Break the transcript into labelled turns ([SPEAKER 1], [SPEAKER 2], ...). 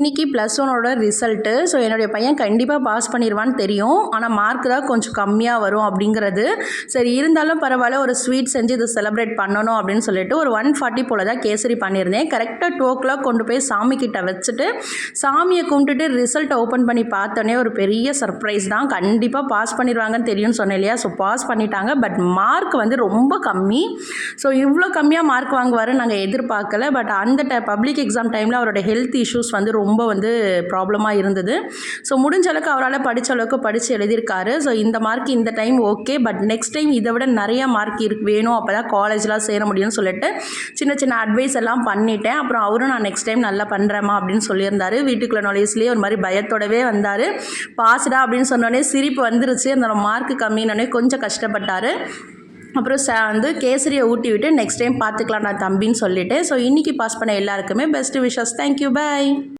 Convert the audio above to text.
[SPEAKER 1] இன்றைக்கி plus ஒனோட result so என்னுடைய பையன் கண்டிப்பாக பாஸ் பண்ணிடுவான்னு தெரியும். ஆனால் மார்க் தான் கொஞ்சம் கம்மியாக வரும் அப்படிங்கிறது. சரி இருந்தாலும் பரவாயில்ல ஒரு ஸ்வீட் செஞ்சு இதை செலிப்ரேட் பண்ணணும் அப்படின்னு சொல்லிட்டு ஒரு ஒன் ஃபார்ட்டி போல் தான் கேசரி பண்ணியிருந்தேன். கரெக்டாக டூ ஓ கிளாக் கொண்டு போய் சாமி கிட்ட வச்சுட்டு சாமியை கும்பிட்டுட்டு ரிசல்ட்டை ஓப்பன் பண்ணி பார்த்தோன்னே ஒரு பெரிய சர்ப்ரைஸ் தான். கண்டிப்பாக பாஸ் பண்ணிடுவாங்கன்னு தெரியும்னு சொன்னேன் இல்லையா? ஸோ பாஸ் பண்ணிட்டாங்க. பட் மார்க் வந்து ரொம்ப கம்மி. ஸோ இவ்வளோ கம்மியாக மார்க் வாங்குவாருன்னு நாங்கள் எதிர்பார்க்கல. பட் அந்த ட பப்ளிக் எக்ஸாம் டைமில் அவரோட ஹெல்த் இஷ்யூஸ் வந்து ரொம்ப ரொம்ப வந்து ப்ராப்ளமாக இருந்தது. ஸோ முடிஞ்ச அளவுக்கு அவரால் படித்த அளவுக்கு படித்து எழுதியிருக்காரு. ஸோ இந்த மார்க் இந்த time okay but next time இதை விட நிறைய மார்க் இருக்கு வேணும். அப்போ தான் காலேஜ்லாம் சேர முடியும்னு சொல்லிட்டு சின்ன சின்ன அட்வைஸ் எல்லாம் பண்ணிட்டேன். அப்புறம் அவரும் நான் நெக்ஸ்ட் டைம் நல்லா பண்ணுறேம்மா அப்படின்னு சொல்லியிருந்தாரு. வீட்டுக்குள்ள நுழையஸ்லேயே ஒரு மாதிரி பயத்தோடவே வந்தார். பாஸ்டா அப்படின்னு சொன்னோடனே சிரிப்பு வந்துருச்சு. அந்த மார்க் கம்மினோடனே கொஞ்சம் கஷ்டப்பட்டார். அப்புறம் ச வந்து கேசரியை ஊட்டி விட்டு நெக்ஸ்ட் டைம் பார்த்துக்கலாம் நான் தம்பின்னு சொல்லிவிட்டு ஸோ இன்றைக்கி பாஸ் பண்ண எல்லாருக்குமே பெஸ்ட் விஷஸ் தேங்க்யூ பை